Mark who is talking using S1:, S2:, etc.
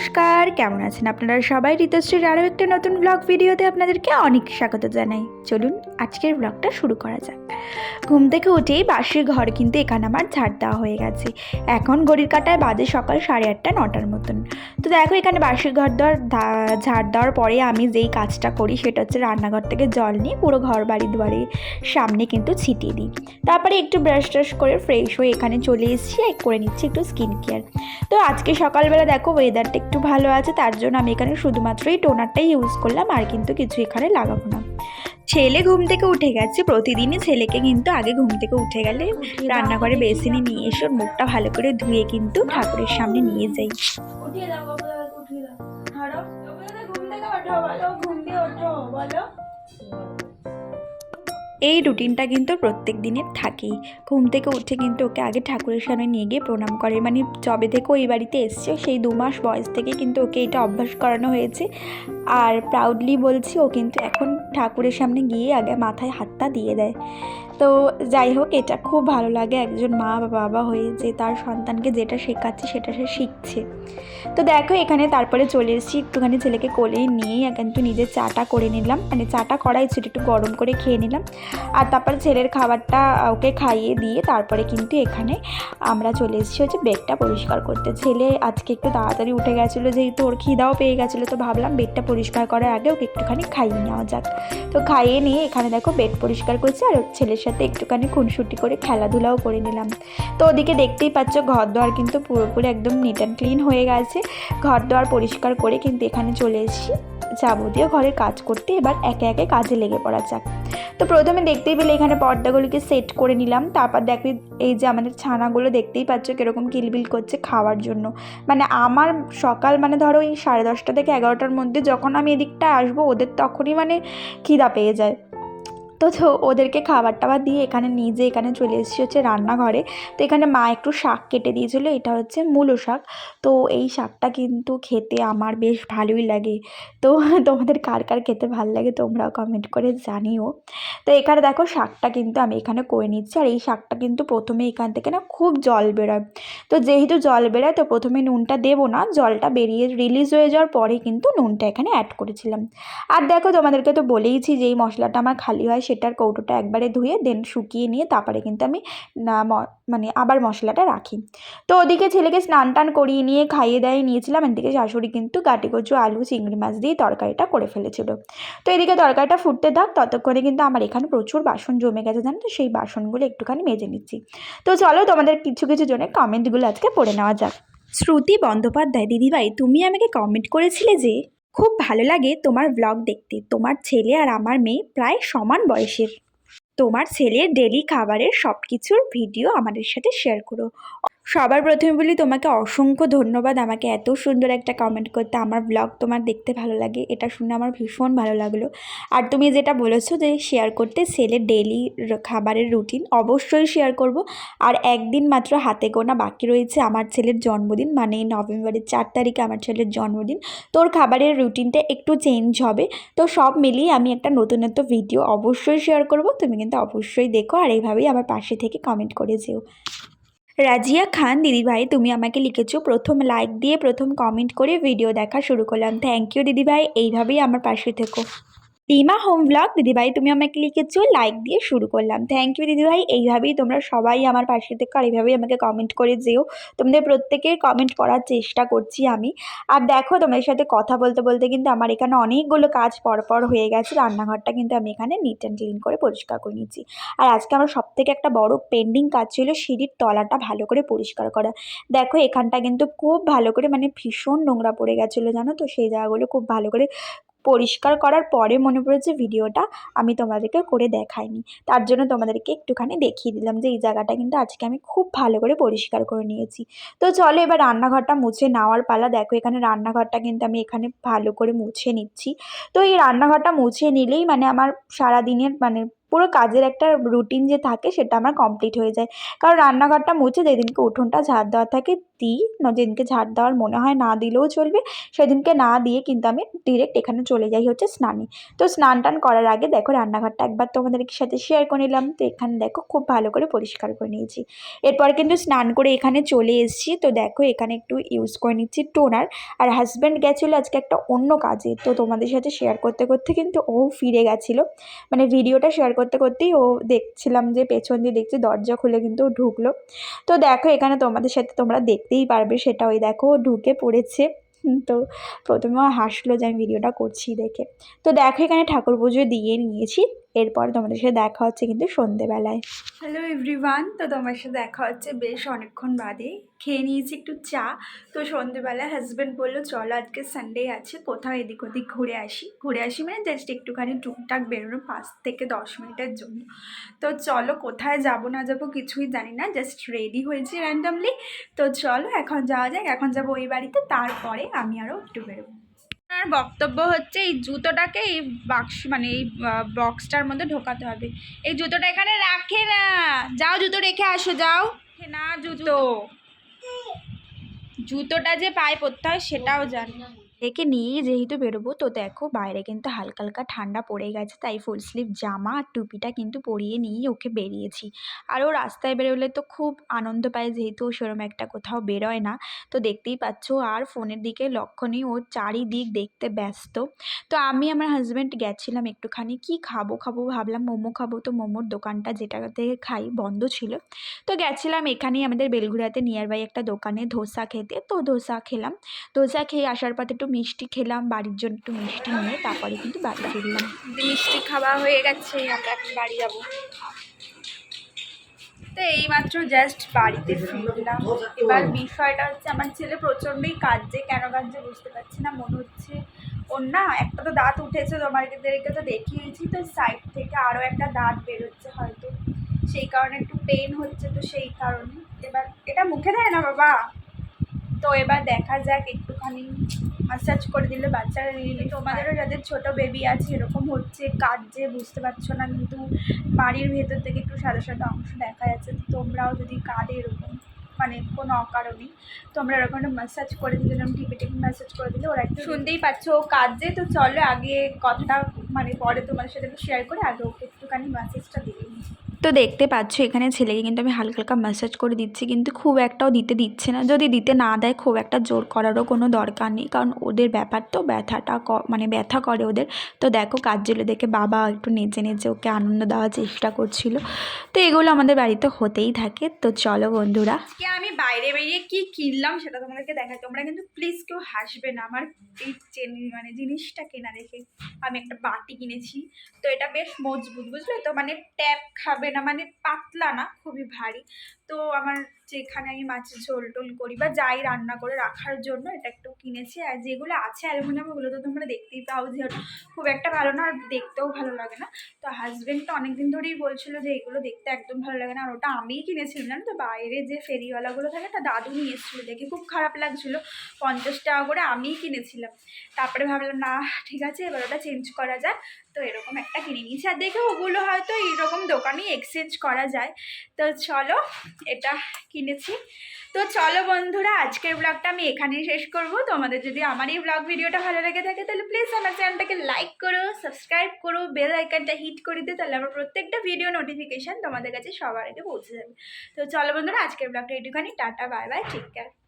S1: নমস্কার, কেমন আছেন আপনারা সবাই? ঋতুশ্রীর আরও একটা নতুন ব্লগ ভিডিওতে আপনাদেরকে অনেক স্বাগত জানাই। চলুন আজকের ব্লগটা শুরু করা যাক। ঘুম থেকে উঠেই বাসির ঘর কিন্তু এখানে আমার ঝাড় দেওয়া হয়ে গেছে। এখন ঘড়ির কাটায় বাজে সকাল সাড়ে আটটা, নটার মতন। তো দেখো, এখানে বাসির ঘর দেওয়ার ঝাড় দেওয়ার পরে আমি যেই কাজটা করি সেটা হচ্ছে রান্নাঘর থেকে জল নিয়ে পুরো ঘর বাড়ি দুয়ারের সামনে কিন্তু ছিটিয়ে দিই। তারপরে একটু ব্রাশ ট্রাশ করে ফ্রেশ হয়ে এখানে চলে এসেছি করে নিচ্ছি একটু স্কিন কেয়ার তো আজকে সকালবেলা দেখো ওয়েদারটা একটু ভালো আছে তার জন্য আমি এখানে শুধুমাত্র এই টোনারটাই ইউজ করলাম আর কিন্তু কিছু এখানে লাগাবো না। ছেলে ঘুম থেকে উঠে গেছে প্রতিদিনই ছেলেকে কিন্তু আগে ঘুম থেকে উঠে গেলে রান্নাঘরে বেসিনে নিয়ে এসে ওর মুখটা ভালো করে ধুয়ে কিন্তু ঠাকুরের সামনে নিয়ে যাই।
S2: উঠিয়ে দাও উঠিয়ে দাও। ঘুম থেকে ওঠো বলো ঘুম দিয়ে ওঠো বলো।
S1: এই রুটিনটা কিন্তু প্রত্যেক দিনের থাকেই। ঘুম থেকে উঠে কিন্তু ওকে আগে ঠাকুরের সামনে নিয়ে গিয়ে প্রণাম করে। মানে যবে থেকে ওই বাড়িতে এসছে, সেই দু মাস বয়স থেকে কিন্তু ওকে এটা অভ্যাস করানো হয়েছে। আর প্রাউডলি বলছি, ও কিন্তু এখন ঠাকুরের সামনে গিয়ে আগে মাথায় হাতটা দিয়ে দেয়। তো যাই হোক, এটা খুব ভালো লাগে একজন মা বা বাবা হয়ে যে তার সন্তানকে যেটা শেখাচ্ছে সেটা সে শিখছে। তো দেখো, এখানে তারপরে চলে এসেছি। একটুখানি ছেলেকে কোলে নিয়েই কিন্তু নিজের চাটা করে নিলাম। মানে চাটা করাই ছিল, একটু গরম করে খেয়ে নিলাম। আর তারপরে ছেলের খাবারটা ওকে খাইয়ে দিয়ে তারপরে কিন্তু এখানে আমরা চলে এসেছি হচ্ছে বেডটা পরিষ্কার করতে। ছেলে আজকে একটু তাড়াতাড়ি উঠে গেছিল, যেহেতু ওর খিদাও পেয়ে গেছিল, তো ভাবলাম বেডটা পরিষ্কার করার আগে ওকে একটুখানি খাইয়ে নেওয়া যাক। তো খাইয়ে নিয়ে এখানে দেখো বেড পরিষ্কার করছি, আর ছেলের সাথে একটুখানি খুনসুটি করে খেলাধুলাও করে নিলাম। তো ওদিকে দেখতেই পাচ্ছ ঘর দোয়ার কিন্তু পুরোপুরি একদম নিট অ্যান্ড ক্লিন হয়ে গেছে। ঘর দোয়ার পরিষ্কার করে কিন্তু এখানে চলে এসেছি। যাবতীয় ঘরের কাজ করতে এবার একে একে কাজে লেগে পড়া যাক। তো প্রথমে দেখতেই পেলে এখানে পর্দাগুলোকে সেট করে নিলাম। তারপর দেখবি এই যে আমাদের ছানাগুলো দেখতেই পাচ্ছ কীরকম কিলবিল করছে খাওয়ার জন্য। মানে আমার সকাল মানে ধরো এই সাড়ে দশটা থেকে এগারোটার মধ্যে যখন আমি এদিকটা আসব, ওদের তখনই মানে খিদা পেয়ে যায়। তো তো ওদেরকে খাবার টাবার দিয়ে এখানে নিজে এখানে চলে এসেছি হচ্ছে রান্নাঘরে। তো এখানে মা একটু শাক কেটে দিয়েছিলো, এটা হচ্ছে মূলো শাক। তো এই শাকটা কিন্তু খেতে আমার বেশ ভালোই লাগে। তো তোমাদের কার কার খেতে ভালো লাগে তোমরাও কমেন্ট করে জানিও। তো এখানে দেখো শাকটা কিন্তু আমি এখানে করে নিচ্ছি, আর এই শাকটা কিন্তু প্রথমে এখান থেকে না খুব জল বেরোয়। তো যেহেতু জল বেরোয়, তো প্রথমে নুনটা দেবো না, জলটা বেরিয়ে রিলিজ হয়ে যাওয়ার পরে কিন্তু নুনটা এখানে অ্যাড করেছিলাম। আর দেখো তোমাদেরকে তো বলেইছি যে এই মশলাটা আমার খালি হয় সেটার কৌটোটা একবারে ধুয়ে দেন শুকিয়ে নিয়ে তারপরে কিন্তু আমি মানে আবার মশলাটা রাখি। তো ওদিকে ছেলেকে স্নান টান করিয়ে নিয়ে, খাইয়ে দাইয়ে নিয়েছিলাম, এদিকে শাশুড়ি কিন্তু গাটি কচু, আলু, চিংড়ি মাছ দিয়ে তরকারিটা করে ফেলেছিল। তো এদিকে তরকারিটা ফুটতে থাক, ততক্ষণে কিন্তু আমার এখানে প্রচুর বাসন জমে গেছে, জানো তো, সেই বাসনগুলো একটুখানি মেজে নিচ্ছি। তো চলো তোমাদের কিছু কিছু জনের কমেন্টগুলো আজকে পড়ে নেওয়া যাক। শ্রুতি বন্দ্যোপাধ্যায়, দিদিভাই, তুমি আমাকে কমেন্ট করেছিলে যে খুব ভালো লাগে তোমার ব্লগ দেখতে। তোমার ছেলে আর আমার মেয়ে প্রায় সমান বয়সের। তোমার ছেলের ডেলি খাবারের সব কিছুর ভিডিও আমাদের সাথে শেয়ার করো। সবার প্রথমে বলি, তোমাকে অসংখ্য ধন্যবাদ আমাকে এত সুন্দর একটা কমেন্ট করতে। আমার ব্লগ তোমার দেখতে ভালো লাগে, এটা শুনে আমার ভীষণ ভালো লাগল। আর তুমি যেটা বলেছ যে শেয়ার করতে ছেলের ডেলি খাবারের রুটিন অবশ্যই শেয়ার করব। আর একদিন মাত্র হাতে গোনা বাকি রয়েছে আমার ছেলের জন্মদিন মানে নভেম্বরের চার তারিখে আমার ছেলের জন্মদিন। তোর খাবারের রুটিনটা একটু চেঞ্জ হবে। তো সব মিলিয়ে আমি একটা নতুনত্ব ভিডিও অবশ্যই শেয়ার করব। তুমি কিন্তু অবশ্যই দেখো আর এইভাবেই আমার পাশে থেকে কমেন্ট করে যেও। রাজিয়া খান, দিদিভাই, তুমি আমাকে লিখেছ প্রথম লাইক দিয়ে প্রথম কমেন্ট করে ভিডিও দেখা শুরু করলাম। থ্যাংক ইউ দিদিভাই। এইভাবেই আমার পাশে থেকো। রিমা হোম ব্লগ দিদিভাই তুমি আমাকে লিখেছো লাইক দিয়ে শুরু করলাম। থ্যাংক ইউ দিদিভাই। এইভাবেই তোমরা সবাই আমার পাশে থেকো আর এইভাবেই আমাকে কমেন্ট করে যেও। তোমাদের প্রত্যেকের কমেন্ট করার চেষ্টা করছি আমি। আর দেখো, তোমাদের সাথে কথা বলতে বলতে কিন্তু আমার এখানে অনেকগুলো কাজ পরপর হয়ে গেছে। রান্নাঘরটা কিন্তু আমি এখানে নিট অ্যান্ড ক্লিন করে পরিষ্কার করে নিচ্ছি আর আজকে আমার সব থেকে একটা বড় পেন্ডিং কাজ ছিল সিঁড়ির তলাটা ভালো করে পরিষ্কার করা। দেখো, এখানটা কিন্তু খুব ভালো করে মানে ভীষণ নোংরা পড়ে গেছিল জানো তো? সেই জায়গাগুলো খুব ভালো করে পরিষ্কার করার পরে মনে পড়েছে ভিডিওটা আমি তোমাদেরকে করে দেখাইনি। তার জন্য তোমাদেরকে একটুখানি দেখিয়ে দিলাম যে এই জায়গাটা কিন্তু আজকে আমি খুব ভালো করে পরিষ্কার করে নিয়েছি। তো চলো এবার রান্নাঘরটা মুছে নেওয়ার পালা। দেখো এখানে রান্নাঘরটা কিন্তু আমি এখানে ভালো করে মুছে নিচ্ছি। তো এই রান্নাঘরটা মুছে নিলেই মানে আমার সারা দিনের মানে পুরো কাজের একটা রুটিন যে থাকে সেটা আমার কমপ্লিট হয়ে যায়। কারণ রান্নাঘরটা মুছে যেদিনকে উঠোনটা ঝাড় দেওয়া থাকে দিই না যেদিনকে ঝাড় দেওয়ার মনে হয় না দিলেও চলবে, সেদিনকে না দিয়ে কিন্তু আমি ডিরেক্ট এখানে চলে যাই হচ্ছে স্নানে। তো স্নান টান করার আগে দেখো রান্নাঘরটা একবার তোমাদের সাথে শেয়ার করে নিলাম। তো এখানে দেখো খুব ভালো করে পরিষ্কার করে নিয়েছি। এরপর কিন্তু স্নান করে এখানে চলে এসেছি। তো দেখো এখানে একটু ইউজ করে নিচ্ছি টোনার আর হাজব্যান্ড গেছিল আজকে একটা অন্য কাজে। তো তোমাদের সাথে শেয়ার করতে করতে কিন্তু ও ফিরে গেছিল। মানে ভিডিওটা শেয়ার করতে, করতেই ও দেখছিলাম যে পেছন দিয়ে দেখছি দরজা খুলে কিন্তু ও ঢুকলো। তো দেখো এখানে তোমাদের সাথে তোমরা দেখতেই পারবে সেটা ওই দেখো ঢুকে পড়েছে। তো প্রথমে হাসলো যে আমি ভিডিওটা করছি দেখে। তো দেখো এখানে ঠাকুর পুজো দিয়ে নিয়েছি। এরপর তোমাদের সাথে দেখা হচ্ছে কিন্তু সন্ধেবেলায়। হ্যালো এভরিওয়ান তো তোমার সাথে দেখা হচ্ছে বেশ অনেকক্ষণ বাদে। খেয়ে নিয়েছি একটু চা। তো সন্ধেবেলায় হাজব্যান্ড বলল, চলো আজকে সানডে আছে, কোথাও এদিক ওদিক ঘুরে আসি। ঘুরে আসি মানে জাস্ট একটুখানি টুকটাক বেরোনো পাঁচ থেকে দশ মিনিটের জন্য। তো চলো কোথায় যাব না যাব কিছুই জানি না জাস্ট রেডি হয়েছি র্যান্ডামলি তো চলো এখন যাওয়া যাক, এখন যাব ওই বাড়িতে, তারপরে আমি আরও একটু বেরোবো। আর বক্তব্য হচ্ছে এই জুতোটাকে এই বাক্স মানে এই বক্সটার মধ্যে ঢোকাতে হবে। এই জুতোটা এখানে রাখে না। যাও জুতো রেখে আসো যাও। না জুতো। জুতোটা যে পায়ে পরতে হয় সেটাও জানি। একে নিয়ে যেহেতু বেরোবো, তো দেখো বাইরে কিন্তু হালকা হালকা ঠান্ডা পড়ে গেছে, তাই ফুল স্লিভ জামা আর টুপিটা কিন্তু পরিয়ে নিয়েই ওকে বেরিয়েছি। আর ও রাস্তায় বেরোলে তো খুব আনন্দ পায়, যেহেতু ও সেরম একটা কোথাও বেরোয় না। তো দেখতেই পাচ্ছ আর ফোনের দিকে লক্ষ্য নেই ও চারিদিক দেখতে ব্যস্ত। তো আমি আমার হাজব্যান্ড গেছিলাম একটুখানি, কি খাব খাব ভাবলাম, মোমো খাব, তো মোমোর দোকানটা যেটাতে খাই বন্ধ ছিল। তো গেছিলাম এখানেই আমাদের বেলঘুরাতে নিয়ার বাই একটা দোকানে ধোসা খেতে, তো ধোসা খেলাম। ধোসা খেয়ে আসার পথে একটু মিষ্টি খেলাম, বাড়ির জন্য একটু মিষ্টি নিয়ে তারপরে কিন্তু বাড়ি ফিরলাম। মিষ্টি খাওয়া হয়ে গেছে, আমরা এখন বাড়ি যাব। তো এইমাত্র জাস্ট বাড়িতে ফিরলাম। এবার বিষয়টা হচ্ছে, আমার ছেলে প্রচণ্ডই কাঁদছে। কেন কাঁদছে বুঝতে পারছি না, মনে হচ্ছে ওর না একটা তো দাঁত উঠেছে তোমাদেরকে তো দেখিয়েছি, তো সাইড থেকে আরও একটা দাঁত বেরোচ্ছে হয়তো। সেই কারণে একটু পেন হচ্ছে তো সেই কারণে। এবার এটা মুখে দেয় না বাবা? তো এবার দেখা যাক একটুখানি মাসাজ করে দিলে বাচ্চারা রিলিফ তোমাদেরও যাদের ছোট বেবি আছে এরকম হচ্ছে কাঁদছে বুঝতে পারছ না কিন্তু বাড়ির ভেতর থেকে একটু সাদা সাদা অংশ দেখা যাচ্ছে তো তোমরাও যদি কাঁদে এরকম মানে কোনো অকারণেই তোমরা এরকম একটা মাসাজ করে দিলে যেরকম টিপে টিপে মাসাজ করে দিলে ওরা একটু শুনতেই পাচ্ছ ও কাঁদছে তো চলো আগে কথাটা মানে পরে তোমাদের সাথে শেয়ার করে আগে ওকে একটুখানি মাসাজটা দিয়ে নিই তো দেখতে পাচ্ছ, এখানে ছেলেকে কিন্তু আমি হালকা হালকা ম্যাসাজ করে দিচ্ছি, কিন্তু খুব একটাও দিতে দিচ্ছে না। যদি দিতে না দেয়, খুব একটা জোর করারও কোনো দরকার নেই, কারণ ওদের ব্যাপার তো ব্যথাটা মানে ব্যথা করে ওদের। তো দেখো কাজগুলো দেখে বাবা একটু নেচে নেচে ওকে আনন্দ দেওয়ার চেষ্টা করছিল। তো এগুলো আমাদের বাড়িতে হতেই থাকে। তো চলো বন্ধুরা। আমি বাইরে বেরিয়ে কি কিনলাম সেটা তোমাদেরকে দেখাই। তোমরা কিন্তু প্লিজ কেউ হাসবে না। আমার মানে জিনিসটা কেনা দেখে আমি একটা বাটি কিনেছি। তো এটা বেশ মজবুত, বুঝলে তো? মানে ট্যাপ খাবে না মানে পাতলা না খুবই ভারী। তো আমার যেখানে আমি মাছের ঝোল টোল করি বা যাই রান্না করে রাখার জন্য, এটা একটু কিনেছি। আর যেগুলো আছে অ্যালুমিনিয়াম, ওগুলো তো তোমরা দেখতেই পাও যে খুব একটা ভালো না, আর দেখতেও ভালো লাগে না। তো হাজব্যান্ড তো অনেকদিন ধরেই বলছিল যে এগুলো দেখতে একদম ভালো লাগে না, আর ওটা আমিই কিনেছিলাম, জানো তো? বাইরে যে ফেরিওয়ালাগুলো থাকে তা দাদু নিয়ে এসেছিল দেখে খুব খারাপ লাগছিল। পঞ্চাশ টাকা করে আমিই কিনেছিলাম। তারপরে ভাবলাম, না, ঠিক আছে, এবার ওটা চেঞ্জ করা যায় তো এরকম একটা কিনে নিয়েছি। আর দেখে ওগুলো হয়তো এইরকম দোকানেই এক্সচেঞ্জ করা যায়। তো চলো এটা কিনেছি। তো চলো বন্ধুরা, আজকের ব্লগটা আমি এখানেই শেষ করব। তোমাদের যদি আমার এই ব্লগ ভিডিওটা ভালো লেগে থাকে, তাহলে প্লিজ আমার চ্যানেলটাকে লাইক করো সাবস্ক্রাইব করো বেল আইকনটা হিট করে দিও, তাহলে আমার প্রত্যেকটা ভিডিও নোটিফিকেশান তোমাদের কাছে সবার আগে পৌঁছে যাবে। তো চলো বন্ধুরা, আজকের ব্লগটা একটুখানি টাটা বাই বাই ঠিক কেয়ার